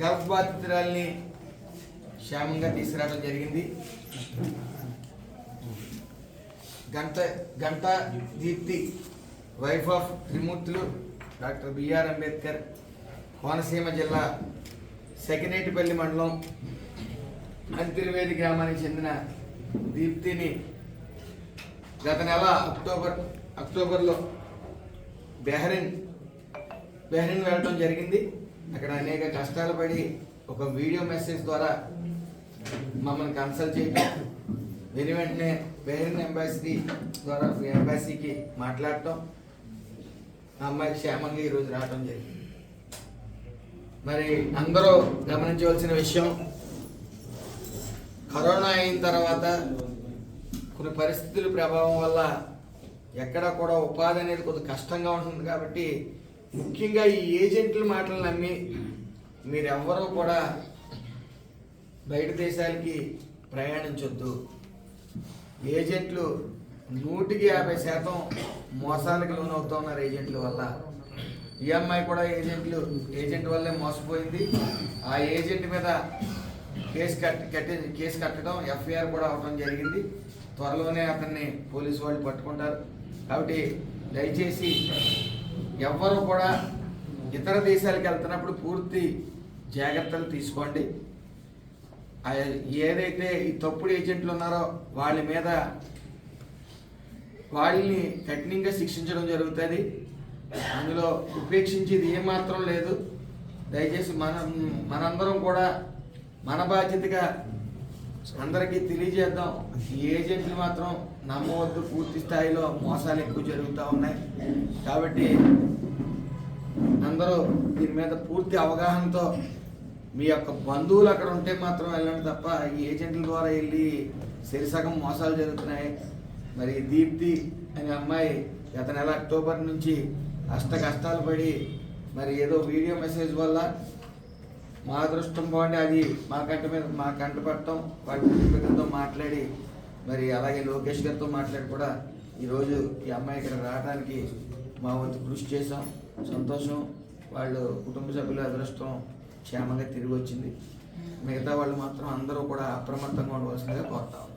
గర్భబాధితురాల్ని క్షేమంగా తీసుకురావడం జరిగింది. గంట గంట Deepthi wife of Trimurthulu doctor BR Ambedkar Konaseema జిల్లా సెకినేటిపల్లి మండలం అంతిర్వేది గ్రామానికి చెందిన దీప్తిని గత నెల అక్టోబర్ అక్టోబర్లో బెహరిన్ బెహ్రెయిన్ వెళ్ళడం జరిగింది. అక్కడ అనేక కష్టాలు పడి ఒక వీడియో మెసేజ్ ద్వారా మమ్మల్ని కన్సల్ట్ చేయడం వెను వెంటనే బెహ్రెయిన్ ఎంబాసీ ద్వారా ఎంబాసీకి మాట్లాడటం. ఆ అమ్మాయి క్షేమంగా ఈరోజు రావడం జరిగింది. మరి అందరూ గమనించవలసిన విషయం కరోనా అయిన తర్వాత కొన్ని పరిస్థితుల ప్రభావం వల్ల ఎక్కడ కూడా ఉపాధి అనేది కొద్దిగా కష్టంగా ఉంటుంది కాబట్టి ముఖ్యంగా ఈ ఏజెంట్ల మాటలు నమ్మి మీరెవ్వరూ కూడా బయట దేశాలకి ప్రయాణించొద్దు. ఏజెంట్లు నూటికి యాభై శాతం మోసాలకు లోనవుతూ ఉన్నారు ఏజెంట్ల వల్ల. ఈఎంఐ కూడా ఏజెంట్లు ఏజెంట్ వల్లే మోసపోయింది. ఆ ఏజెంట్ మీద కేసు కట్టి కట్టి కేసు కట్టడం ఎఫ్ఐఆర్ కూడా అవడం జరిగింది. త్వరలోనే అతన్ని పోలీసు వాళ్ళు పట్టుకుంటారు. కాబట్టి దయచేసి ఎవ్వరు కూడా ఇతర దేశాలకు వెళ్తున్నప్పుడు పూర్తి జాగ్రత్తలు తీసుకోండి. ఏదైతే ఈ తప్పుడు ఏజెంట్లు ఉన్నారో వాళ్ళ మీద వాళ్ళని కఠినంగా శిక్షించడం జరుగుతుంది. అందులో ఉపేక్షించేది ఏమాత్రం లేదు. దయచేసి మన మనందరం కూడా మన బాధ్యతగా అందరికీ తెలియజేద్దాం ఈ ఏజెంట్లు మాత్రం నమ్మవద్దు పూర్తి స్థాయిలో మోసాలు ఎక్కువ జరుగుతూ ఉన్నాయి. కాబట్టి అందరూ దీని మీద పూర్తి అవగాహనతో మీ యొక్క బంధువులు అక్కడ ఉంటే మాత్రం వెళ్ళండి తప్ప ఈ ఏజెంట్ల ద్వారా వెళ్ళి సరిసగం మోసాలు జరుగుతున్నాయి. మరి దీప్తి అనే అమ్మాయి గత నెల అక్టోబర్ నుంచి అష్ట కష్టాలు పడి మరి ఏదో వీడియో మెసేజ్ వల్ల మా అదృష్టం బాగుండి అది మా కంట మీద మా కంట పట్టడం వాటి కుటుంబీకులతో మాట్లాడి మరి అలాగే లోకేష్ గారితో మాట్లాడి కూడా ఈరోజు ఈ అమ్మాయి ఇక్కడ రావడానికి మా వంతు కృషి చేసాం సంతోషం. వాళ్ళు కుటుంబ సభ్యుల అదృష్టం క్షేమంగా తిరిగి వచ్చింది. మిగతా వాళ్ళు మాత్రం అందరూ కూడా అప్రమత్తంగా ఉండవలసిందిగా కోరుతాం